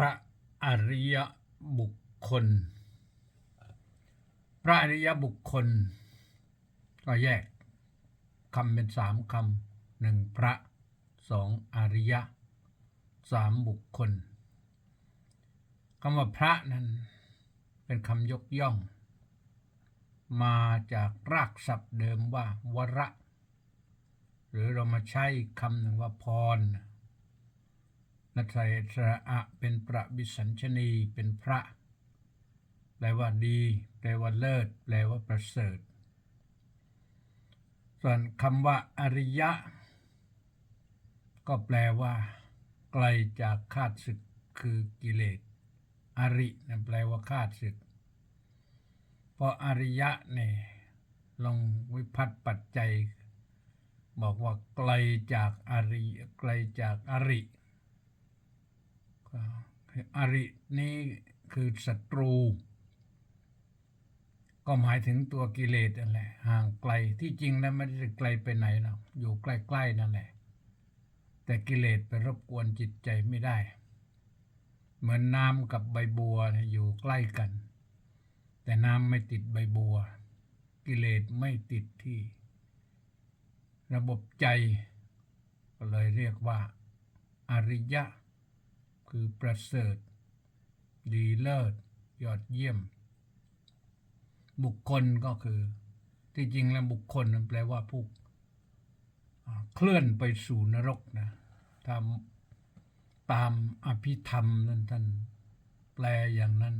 ระอริยบุคคล พระอริยบุคคล ก็แยกคำเป็นสามคำหนึ่งพระสองอริยะสามบุคคลคำว่าพระนั้นเป็นคำยกย่อง มาจากรากศัพท์เดิมว่าวระ หรือเรามาใช้คำหนึ่งว่าพร นัตยสระอะเป็นประวิสัญชนี เป็นพระ แปลว่าดี แปลว่าเลิศ แปลว่าประเสริฐ ส่วนคำว่าอริยะ ก็แปลว่า ไกลจากคาดศึกคือกิเลส อรินั่นแปลว่าคาดศึก เพราะอริยะเนี่ยลองวิพัฒน์ปัจจัย บอกว่าไกลจากอริ ไกลจากอริ ก็คืออรินี่คือศัตรู ก็หมายถึงตัวกิเลสนั่นแหละห่างไกลที่จริงแล้วไม่ได้ไกลไปไหนหรอกอยู่ใกล้ๆนั่นแหละ แต่กิเลสไปรบกวนจิตใจไม่ได้ เหมือนน้ำกับใบบัวอยู่ใกล้กัน แต่น้ำไม่ติดใบบัว กิเลสไม่ติดที่ ระบบใจก็เลยเรียกว่า อริยะ คือประเสริฐ ดีเลิศ ยอดเยี่ยม บุคคลก็คือ ที่จริงแล้วบุคคลนั้นแปลว่าผู้เคลื่อนไปสู่นรกนะทำตามอภิธรรมนั้นท่านแปลอย่างนั้น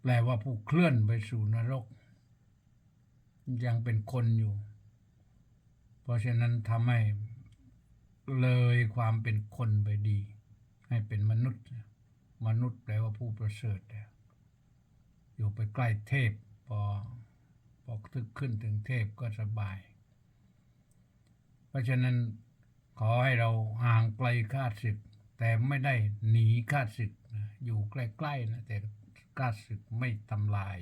แปลว่าผู้เคลื่อนไปสู่นรก ยังเป็นคนอยู่ เพราะฉะนั้นทำให้ เลยความเป็นคนไปดี ให้เป็นมนุษย์ มนุษย์แปลว่าผู้ประเสริฐอยู่ไปใกล้เทพพอพอทึกขึ้นถึงเทพก็สบาย เพราะฉะนั้นขอให้เราห่างไกลข้าศึก แต่ไม่ได้หนีข้าศึกอยู่ใกล้ๆนะแต่ข้าศึกไม่ทำลาย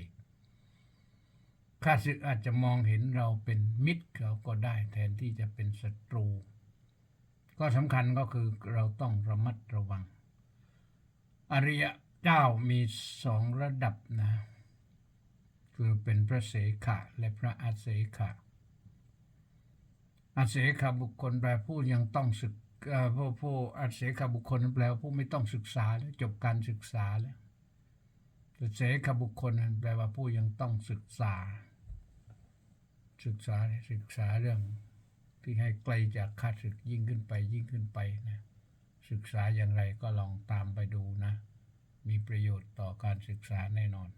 ข้าศึกอาจจะมองเห็นเราเป็นมิตรเขาก็ได้แทนที่จะเป็นศัตรู ก็สำคัญก็คือเราต้องระมัดระวัง อริยะเจ้ามีสองระดับนะ คือเป็นพระเสขะและพระอาเสขะอาเสขะบุคคลแปลผู้ยังต้องศึกผู้ผู้อาเสขะบุคคลแปลว่าผู้ไม่ต้องศึกษาแล้วจบการศึกษาแล้วแต่เสขะบุคคลแปลว่าผู้ยังต้องศึกษา ศึกษาศึกษาเรื่อง ที่ให้ไกลจากข้าศึกยิ่งขึ้นไปยิ่งขึ้นไปนะศึกษาอย่างไรก็ลองตามไปดูนะ มีประโยชน์ต่อการศึกษาแน่นอน